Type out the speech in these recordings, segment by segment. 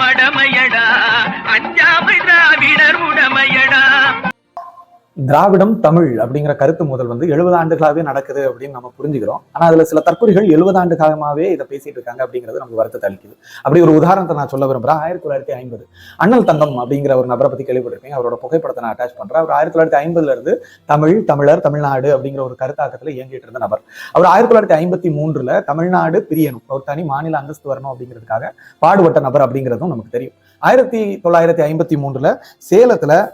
மடமைய திராவிடம் தமிழ் அப்படிங்கிற கருத்து முதல் வந்து எழுபது ஆண்டுகளாவே நடக்குது அப்படின்னு நம்ம புரிஞ்சுக்கிறோம். ஆனா அதுல சில தற்கொலைகள் எழுபது ஆண்டு காலமாவே இதை பேசிட்டு இருக்காங்க அப்படிங்கிறது நமக்கு வருத்தத்தை அளிக்குது. அப்படி ஒரு உதாரணத்தை நான் சொல்ல விரும்புறேன். ஆயிரத்தி தொள்ளாயிரத்தி ஐம்பது. அண்ணல் தங்கம் அப்படிங்கிற ஒரு நபரை பத்தி கேள்விப்பட்டிருப்பீங்க. அவரோட புகைப்படத்தை நான் அட்டாச் பண்றேன். அவர் ஆயிரத்தி தொள்ளாயிரத்தி ஐம்பதுல இருந்து தமிழ் தமிழர் தமிழ்நாடு அப்படிங்கிற ஒரு கருத்தாக்கத்துல இயங்கிட்டு இருந்த நபர். அவர் ஆயிரத்தி தொள்ளாயிரத்தி ஐம்பத்தி மூன்றுல தமிழ்நாடு பிரியணும். ஒரு தனி மாநில அந்தஸ்து வரணும் அப்படிங்கிறதுக்காக பாடுபட்ட நபர் அப்படிங்கிறதும் நமக்கு தெரியும். ஆயிரத்தி தொள்ளாயிரத்தி ஐம்பத்தி மூன்றுல சேலத்துல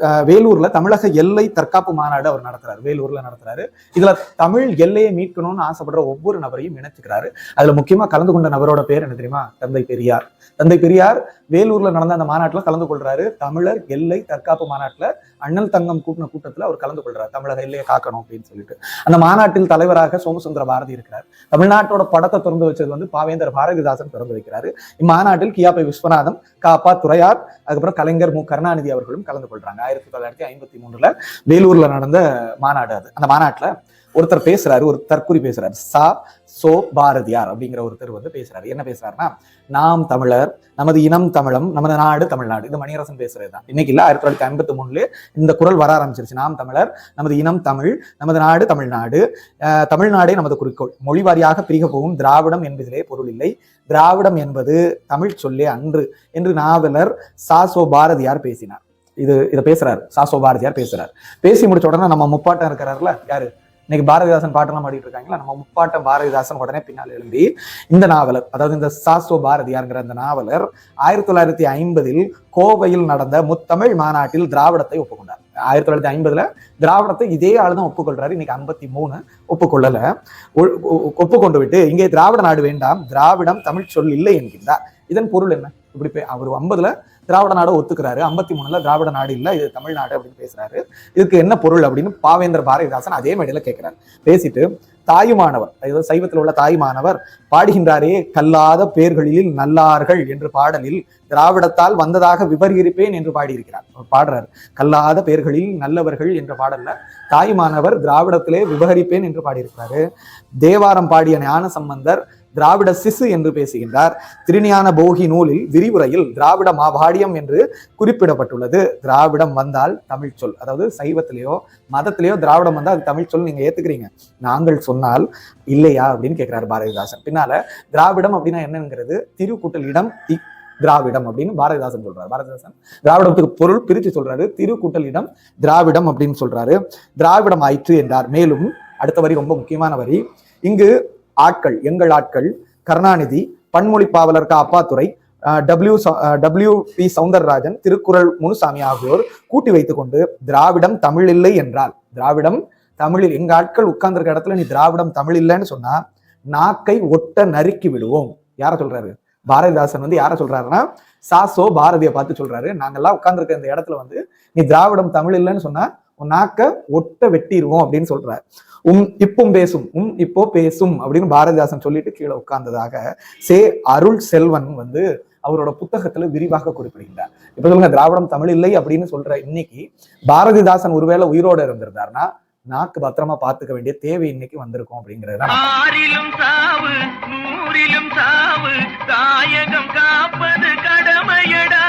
வேலூர்ல தமிழக எல்லை தற்காப்பு மாநாடு அவர் நடத்துறாரு. வேலூர்ல நடத்துறாரு. இதுல தமிழ் எல்லையை மீட்கணும்னு ஆசைப்படுற ஒவ்வொரு நபரையும் இணைச்சுக்கிறாரு. அதுல முக்கியமா கலந்து கொண்ட நபரோட பேர் என்ன தெரியுமா? தந்தை பெரியார். தந்தை பெரியார் வேலூர்ல நடந்த அந்த மாநாட்டுல கலந்து கொள்றாரு. தமிழர் எல்லை தற்காப்பு மாநாட்டுல அண்ணல் தங்கம் கூட்டின கூட்டத்துல அவர் கலந்து கொள்றாரு. தமிழக எல்லையை காக்கணும் அப்படின்னு சொல்லிட்டு. அந்த மாநாட்டில் தலைவராக சோமசுந்தர பாரதி இருக்கிறார். தமிழ்நாட்டோட படத்தை திறந்து வச்சது வந்து பாவேந்தர் பாரதிதாசன் திறந்து வைக்கிறாரு. இம்மாநாட்டில் கியாபை விஸ்வநாதம் காப்பா துறையார் அதுக்கப்புறம் கலைஞர் மு. கருணாநிதி அவர்களும் கலந்து கொள்றாங்க. ஆயிரத்தி தொள்ளாயிரத்தி ஐம்பத்தி மூணுல வேலூர்ல நடந்த மாநாடு அது. அந்த மாநாட்டுல ஒருத்தர் பேசுறாரு ஒரு தற்குறி பேசுறாரு. சா சோ பாரதியார் அப்படிங்கிற ஒருத்தர் வந்து பேசுறாரு. என்ன பேசுறாருன்னா நாம் தமிழர் நமது இனம் தமிழம் நமது நாடு தமிழ்நாடு. இது மணியரசன் பேசுறது தான். இன்னைக்கு இல்ல ஆயிரத்தி தொள்ளாயிரத்தி ஐம்பத்தி மூணுல இந்த குரல் வர ஆரம்பிச்சிருச்சு. நாம் தமிழர் நமது இனம் தமிழ் நமது நாடு தமிழ்நாடு. தமிழ்நாடே நமது குறிக்கோள். மொழி வாரியாக பிரிக போகும் திராவிடம் என்பதிலே பொருள் இல்லை. திராவிடம் என்பது தமிழ் சொல்லே அன்று என்று நாவலர் சா சோ பாரதியார் பேசினார். இது இதை பேசுறாரு. சாசோ பாரதியார் பேசுறாரு. பேசி முடிச்ச உடனே நம்ம முப்பாட்டம் இருக்கிறாருல யாரு? இன்னைக்கு பாரதிதாசன் பாட்டெல்லாம் பாடிட்டு இருக்காங்களா? நம்ம முப்பாட்டம் பாரதிதாசன் உடனே பின்னால் எழும்பி இந்த நாவலர் அதாவது இந்த சாசோ பாரதியார்ங்கிற அந்த நாவலர் ஆயிரத்தி தொள்ளாயிரத்தி ஐம்பதில் கோவையில் நடந்த முத்தமிழ் மாநாட்டில் திராவிடத்தை ஒப்புக்கொண்டார். ஆயிரத்தி தொள்ளாயிரத்தி ஐம்பதுல திராவிடத்தை இதே ஆள் தான் ஒப்புக்கொள்றாரு. இன்னைக்கு ஐம்பத்தி மூணு ஒப்புக்கொள்ளல. ஒ- ஒ- ஒப்புக்கொண்டு விட்டு இங்கே திராவிட நாடு வேண்டாம் திராவிடம் தமிழ் சொல் இல்லை என்கின்றார். இதன் பொருள் என்ன? இப்படி பே- அவர் ஐம்பதுல திராவிட நாடு ஒத்துக்கிறாரு. ஐம்பத்தி மூணுல திராவிட நாடு இல்லை இது தமிழ்நாடு அப்படின்னு பேசுறாரு. இதுக்கு என்ன பொருள் அப்படின்னு பாவேந்தர் பாரதிதாசன் அதே மேடையில கேட்கிறார் பேசிட்டு தாயுமானவர் அதாவது சைவத்தில் உள்ள தாயுமானவர் பாடுகின்றாரே கல்லாத பேர்களில் நல்லார்கள் என்று பாடலில் திராவிடத்தால் வந்ததாக விபரீரிப்பேன் என்று பாடியிருக்கிறார். அவர் பாடுறார் கல்லாத பேர்களில் நல்லவர்கள் என்ற பாடல்ல தாயுமானவர் திராவிடத்திலே விபகரிப்பேன் என்று பாடியிருக்கிறாரு. தேவாரம் பாடிய ஞான சம்பந்தர் திராவிட சிசு என்று பேசுகின்றார். திருஞான போகி நூலில் விரிவுரையில் திராவிட மாபாடியம் என்று குறிப்பிடப்பட்டுள்ளது. திராவிடம் வந்தால் தமிழ் சொல் அதாவது சைவத்திலேயோ மதத்திலேயோ திராவிடம் வந்தால் அது தமிழ் சொல் நீங்க ஏத்துக்கிறீங்க. நாங்கள் சொன்னால் இல்லையா அப்படின்னு கேட்கிறார் பாரதிதாசன். பின்னால திராவிடம் அப்படின்னா என்னங்கிறது? திருக்கூட்டலிடம் தி திராவிடம் அப்படின்னு பாரதிதாசன் சொல்றாரு. பாரதிதாசன் திராவிடத்துக்கு பொருள் பிரித்து சொல்றாரு. திருக்கூட்டலிடம் திராவிடம் அப்படின்னு சொல்றாரு. திராவிடம் ஆயிற்று என்றார். மேலும் அடுத்த வரி ரொம்ப முக்கியமான வரி. இங்கு ஆட்கள் எங்கள் ஆட்கள் கருணாநிதி பன்மொழி பாவலர் க Appadurai W W P Soundararajan Thirukkural Munusamy ஆகியோர் கூட்டி வைத்துக் கொண்டு திராவிடம் தமிழ் இல்லை என்றால் திராவிடம் தமிழில் எங்க ஆட்கள் உட்கார்ந்துருக்க இடத்துல நீ திராவிடம் தமிழ் இல்லைன்னு சொன்னா நாக்கை ஒட்ட நறுக்கி விடுவோம். யார சொல்றாரு? பாரதிதாசன் வந்து யார சொல்றாருன்னா சாசோ பாரதியை பார்த்து சொல்றாரு. நாங்கெல்லாம் உட்கார்ந்துருக்க இந்த இடத்துல வந்து நீ திராவிடம் தமிழ் இல்லைன்னு சொன்னா உன் நாக்க ஒட்ட வெட்டிடுவோம் அப்படின்னு சொல்றாரு. உம் இப்பும் பேசும் உம் இப்போ பேசும் அப்படின்னு பாரதிதாசன் சொல்லிட்டு கீழே உட்கார்ந்ததாக சே அருள் செல்வன் வந்து அவரோட புத்தகத்துல விரிவாக குறிப்பிடுகின்றார். இப்ப சொல்லுங்க திராவிடம் தமிழ் இல்லை அப்படின்னு சொல்ற இன்னைக்கு பாரதிதாசன் ஒருவேளை உயிரோட இருந்திருந்தாருன்னா நாக்கு பத்திரமா பாத்துக்க வேண்டிய தேவை இன்னைக்கு வந்திருக்கும் அப்படிங்கிறது ஆறிலும் சாவு நூறிலும் சாவு தாயகம் காப்பது கடமையடா.